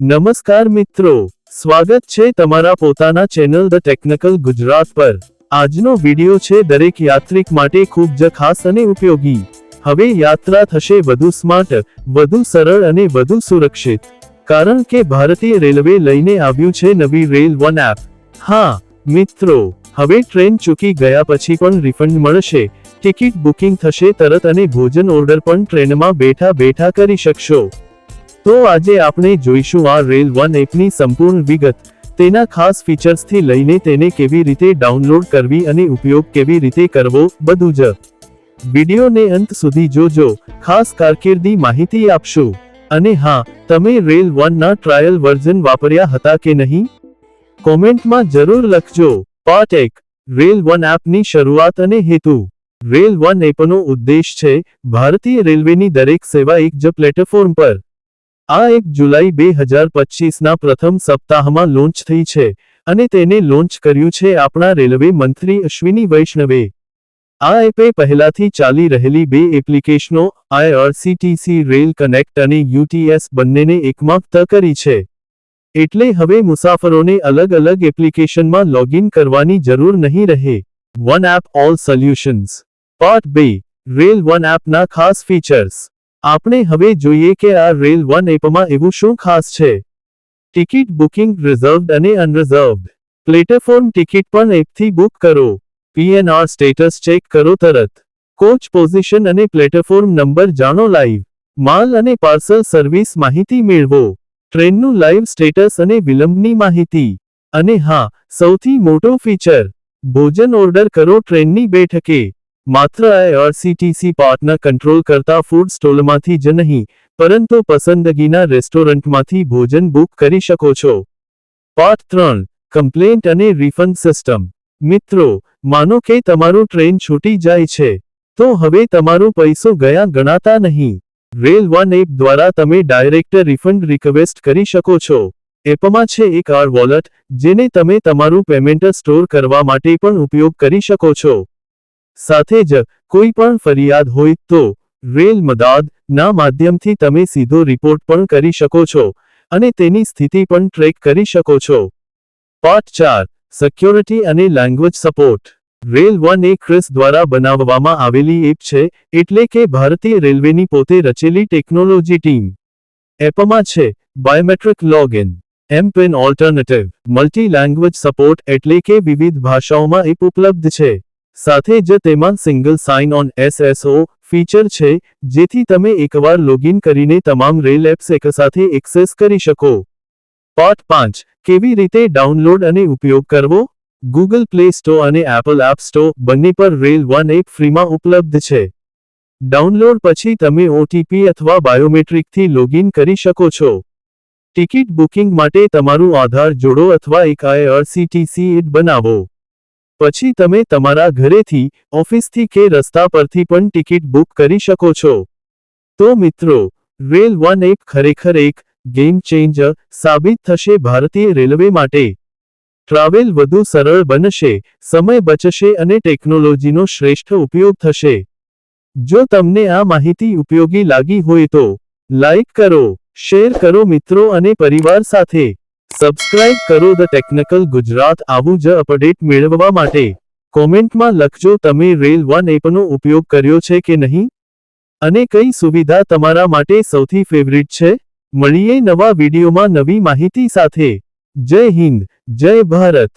નમસ્કાર મિત્રો, સ્વાગત છે તમારા પોતાના ચેનલ ધ ટેકનિકલ ગુજરાત પર. આજનો વિડિયો છે દરેક યાત્રિક માટે ખૂબ જ ખાસ અને ઉપયોગી. હવે યાત્રા થશે વધુ સ્માર્ટ, વધુ સરળ અને વધુ સુરક્ષિત. કારણ કે ભારતીય રેલવે લઈને આવ્યું છે નવી રેલ વન એપ. હા, મિત્રો, હવે ટ્રેન ચૂકી ગયા પછી પણ રિફંડ મળશે. ટિકિટ બુકિંગ થશે તરત અને ભોજન ઓર્ડર પણ ટ્રેનમાં બેઠા બેઠા કરી શકશો. તો આજે આપણે જોઈશું આ રેલ વન એપની સંપૂર્ણ વિગત. તેના ખાસ ફીચર્સથી લઈને તેને કેવી રીતે ડાઉનલોડ કરવી અને ઉપયોગ કેવી રીતે કરવો, બધું જ. વિડીયોને અંત સુધી જોજો. ખાસ કારકિર્દી માહિતી આપશું. અને હા, તમે રેલ વનના ટ્રાયલ વર્ઝન વાપર્યા હતા કે નહીં? કોમેન્ટમાં જરૂર લખજો. પાર્ટ એક. રેલ વન એપની શરૂઆત અને હેતુ. રેલ વન એપનો ઉદ્દેશ છે, ભારતીય રેલવેની દરેક સેવા એક જ પ્લેટફોર્મ પર આ એક જુલાઈ બે હજાર પચીસના પ્રથમ સપ્તાહમાં લોન્ચ થઈ છે અને તેને લોન્ચ કર્યું છે આપણા રેલવે મંત્રી અશ્વિની વૈષ્ણવે. આ એપે પહેલાથી ચાલી રહેલી બે એપ્લિકેશનો આઈઆરસીટીસી રેલ કનેક્ટ અને યુટીએસ બંનેને એકમાં ત કરી છે. એટલે હવે મુસાફરોને અલગ અલગ એપ્લિકેશનમાં લોગિન કરવાની જરૂર નહીં રહે. One app all solutions. Part બે. રેલ વન એપના ખાસ ફીચર્સ. આપણે હવે જોઈએ કે આ રેલ વન એપમાં એવું શું ખાસ છે. ટિકિટ બુકિંગ રિઝર્વ્ડ અને અનરિઝર્વ્ડ. પ્લેટફોર્મ ટિકિટ પણ એપથી બુક કરો. પીએનઆર સ્ટેટસ ચેક કરો તરત. કોચ પોઝિશન અને પ્લેટફોર્મ નંબર જાણો લાઈવ. માલ અને પાર્સલ સર્વિસ માહિતી મેળવો. ટ્રેનનું લાઈવ સ્ટેટસ અને વિલંબની માહિતી. અને હા, સૌથી મોટો ફીચર. ભોજન ઓર્ડર કરો ટ્રેનની બેઠકે. માત્ર આઈઆરસીટીસી પાર્ટના કંટ્રોલ કરતા ફૂડ સ્ટોલમાંથી જ નહીં, પરંતુ પસંદગીના રેસ્ટોરન્ટમાંથી ભોજન બુક કરી શકો છો. પાર્ટ ત્રણ કમ્પ્લેન્ટ અને રિફંડ સિસ્ટમ. મિત્રો, માનો કે તમારું ટ્રેન છૂટી જાય છે, તો હવે તમારો પૈસો ગયા ગણાતા નહીં. રેલ વન એપ દ્વારા તમે ડાયરેક્ટ રિફંડ રિક્વેસ્ટ કરી શકો છો. એપમાં છે એક આર વોલેટ, જેને તમે તમારું પેમેન્ટ સ્ટોર કરવા માટે પણ ઉપયોગ કરી શકો છો. સાથે જ, કોઈ પણ ફરિયાદ હોય તો, રેલ મદાદ ના માધ્યમથી તમે સીધો રિપોર્ટ પણ કરી શકો છો, અને તેની સ્થિતિ પણ ટ્રેક કરી શકો છો. પાઠ ચાર સિક્યોરિટી અને લેંગ્વેજ સપોર્ટ રેલ વન એ ક્રિસ દ્વારા બનાવવામાં આવેલી એપ છે, એટલે કે ભારતીય રેલવેની પોતે રચેલી ટેકનોલોજી ટીમ. એપમાં છે biometric login M PIN alternative multi language support એટલે કે વિવિધ ભાષાઓમાં એપ ઉપલબ્ધ છે. સાથે જ તેમાં single sign on SSO feature છે, જેથી તમે એકવાર લોગિન કરીને તમામ રેલ એપ્સ એકસાથે એક્સેસ કરી શકો. પાર્ટ પાંચ, કેવી રીતે ડાઉનલોડ અને ઉપયોગ કરવો? ગૂગલ પ્લે સ્ટોર અને એપલ એપ સ્ટોર બંને પર રેલ વન એપ ફ્રીમાં ઉપલબ્ધ છે. ડાઉનલોડ પછી તમે ઓટીપી અથવા બાયોમેટ્રિકથી લોગિન કરી શકો છો. ટિકિટ બુકિંગ માટે તમારું આધાર જોડો અથવા એક આઈઆરસીટીસી ઇટ બનાવો. પછી તમે તમારા ઘરેથી, ઓફિસથી કે રસ્તા પરથી પણ ટિકિટ બુક કરી શકો છો. તો મિત્રો, રેલ વન એપ ખરેખર એક ગેમ ચેન્જર સાબિત થશે ભારતીય રેલવે માટે. ટ્રાવેલ વધુ સરળ બનશે, સમય બચશે અને ટેકનોલોજીનો શ્રેષ્ઠ ઉપયોગ થશે. જો તમને આ માહિતી ઉપયોગી લાગી હોય તો, લાઈક કરો, શેર કરો મિત્રો અને પરિવાર સાથે. સબસ્ક્રાઇબ કરો ધ ટેકનિકલ ગુજરાત આવું જ અપડેટ મેળવવા માટે. કોમેન્ટમાં લખજો તમે રેલ વન એપનો ઉપયોગ કર્યો છે કે નહીં? અને કઈ સુવિધા તમારા માટે સૌથી ફેવરિટ છે? મળીએ નવા વિડીયોમાં નવી માહિતી સાથે. જય હિન્દ, જય ભારત.